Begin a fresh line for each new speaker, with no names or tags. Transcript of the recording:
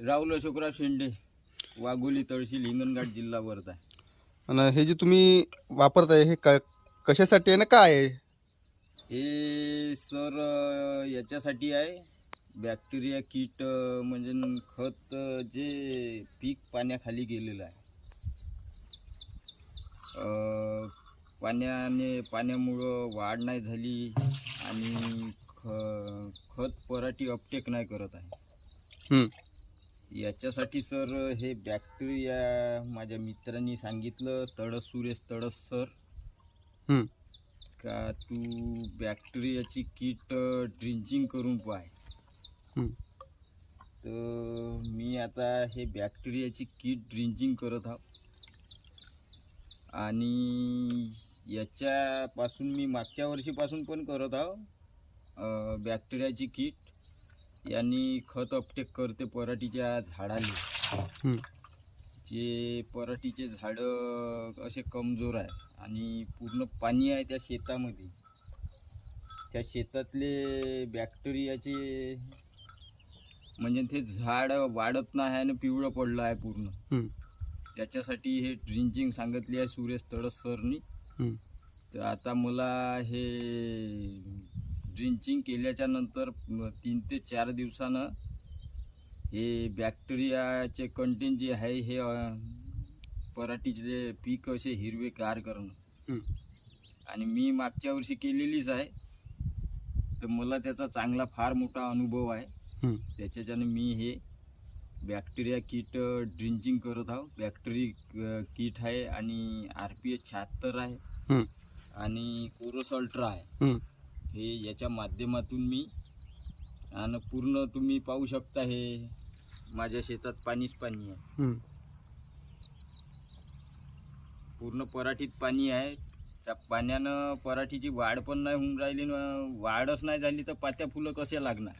राहुल अशोकराव शेंडे वाघोली तळशी हिंगणघाट जिल्हा वर्धा
आणि हे जे तुम्ही वापरताय हे क कशासाठी आहे ना काय आहे?
हे सर याच्यासाठी आहे. बॅक्टेरिया कीट म्हणजे खत जे पीक पाण्याखाली गेलेलं आहे. अ, पाण्याने पाण्यामुळं वाढ नाही झाली आणि ख खत पराठी अपटेक नाही करत आहे.
हं.
याच्यासाठी सर हे बॅक्टेरिया माझ्या मित्रांनी सांगितलं तडस सुरेश तडस सर. का तू बॅक्टेरियाची किट ड्रिंचिंग करून पाय. तर मी आता हे बॅक्टेरियाची किट ड्रिंचिंग करत आहो आणि याच्यापासून मी मागच्या वर्षीपासून पण करत आहो बॅक्टेरियाची किट यांनी खत अपटेक करते पराठीच्या झाडाला
हं.
जे पराठीचे झाडं असे कमजोर आहे आणि पूर्ण पाणी आहे त्या शेतामध्ये त्या शेतातले बॅक्टेरियाचे म्हणजे ते झाड वाढत नाही आणि पिवळं पडलं आहे पूर्ण. त्याच्यासाठी हे ड्रिंचिंग सांगितली आहे सुरेश तळस सरनी. तर आता मला हे ड्रिंचिंग केल्याच्यानंतर तीन ते चार दिवसानं हे बॅक्टेरियाचे कंटेंट जे आहे हे पराठीचे पीक असे हिरवे गार करणं. आणि मी मागच्या वर्षी केलेलीच आहे. तर मला त्याचा चांगला फार मोठा अनुभव आहे.
हं.
त्याच्याच्यानं मी हे बॅक्टेरिया किट ड्रिंचिंग करत आहो. बॅक्टेरी किट आहे आणि आर पी एच शहात्तर आहे.
हं.
आणि कोरोस अल्ट्रा आहे. हं. याच्या माध्यमातून मी आणि पूर्ण तुम्ही पाहू शकता हे माझ्या शेतात पाणीच पाणी आहे
हं.
पूर्ण पराठीत पाणी आहे त्या पाण्यानं पराठीची वाढ पण नाही होऊन राहिली न वाढच नाही झाली तर पात्या फुलं कसे लागणार